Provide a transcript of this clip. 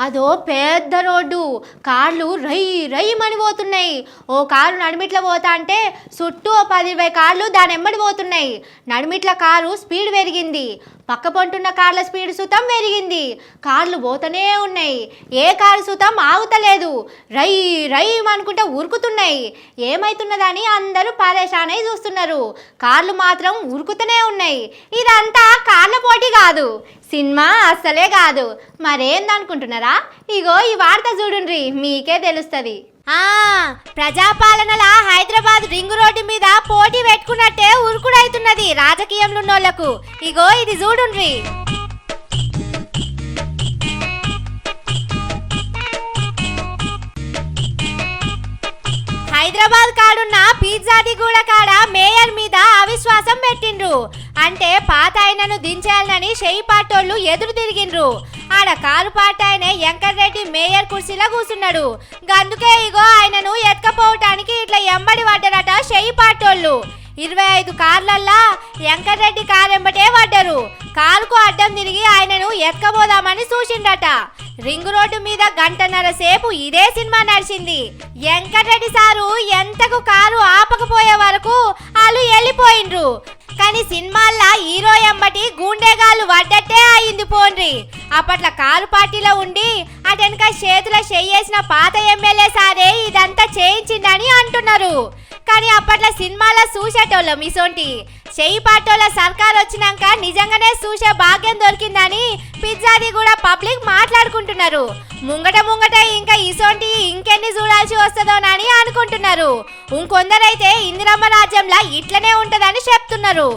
అదో పెద్ద రోడ్డు. కార్లు రై రై మని పోతున్నాయి ఓ కారు నడిమిట్ల పోతా అంటే చుట్టూ ఓ పది ఇరవై కార్లు దాని ఎమ్మడి పోతున్నాయి. నడిమిట్ల కారు స్పీడ్ పెరిగింది. పక్క పొంటున్న కార్ల స్పీడ్ సుతం పెరిగింది. కార్లు పోతూనే ఉన్నాయి. ఏ కారు సుతం ఆగుతలేదు. రై రై అనుకుంటే ఉరుకుతున్నాయి. ఏమైతున్నదని అందరూ పారేషానై చూస్తున్నారు. కార్లు మాత్రం ఉరుకుతూనే ఉన్నాయి. ఇదంతా కార్ల పోటీ కాదు. సినిమా అస్సలే కాదు. మరేందనుకుంటున్నారా? ఇగో ఈ వార్త చూడుండ్రి. మీకే తెలుస్తుంది. ప్రజాపాలనల హైదరాబాద్ రింగ్ రోడ్డు మీద పోటీ పెట్టుకున్నట్టే ఉరుకుడైతున్నది రాజకీయంలో ఉన్నోళ్ళకు ఇగో ఇది చూడుండ్రి. హైదరాబాద్ కాడున్న పిజ్జాది గూడ కాడ మేయర్ మీద అవిశ్వాసం పెట్టిండ్రు. అంటే పాత ఆయనను దించేయాలని షెయి పాటోళ్ళు ఎదురు తిరిగిండ్రు. ఆడ కారు పాట ఆయన వెంకటరెడ్డి మేయర్ కుర్చీలో కూర్చున్నాడు. అందుకే ఇగో ఆయనను ఎత్కపోవటానికి ఇట్లా ఎంబడి పడ్డారట షెయి పాటోళ్ళు. ఇరవై ఐదు కార్లల్లా వెంకటరెడ్డి కారు ఎంబటే పడ్డారు. కారుకు అడ్డం తిరిగి ఆయనను ఎత్కబోదామని చూసిండట రింగ్ రోడ్డు మీద గంటన్నర సేపు ఇదే సినిమా నడిచింది. వెంకటరెడ్డి సారు ఎంతకు కారు ఆపకపోయే వరకు వాళ్ళు వెళ్ళిపోయిండ్రు కానీ సినిమాల్లో హీరో ఎంబటి గుండెగాళ్ళు పడ్డట్టే ముందు పోండ్రి. అప్పట్లో కారు పార్టీలో ఉండి అటెనక చేతుల చెయ్యేసిన పాత ఎమ్మెల్యే సారే ఇదంతా చేయించిందని అంటున్నారు. కానీ అప్పట్లో సినిమాలో చూసేటోళ్ళం ఇసోంటి. చెయ్యి పాటోళ్ళ సర్కార్ వచ్చినాక నిజంగానే చూసే భాగ్యం దొరికిందని పిజ్జాది కూడా పబ్లిక్ మాట్లాడుకుంటున్నారు. ముంగట ముంగట ఇంకా ఇసోంటి ఇంకెన్ని చూడాల్సి వస్తుందోనని అనుకుంటున్నారు. ఇంకొందరైతే ఇందిరమ్మ రాజ్యంలా ఇట్లనే ఉంటుందని చెప్తున్నారు.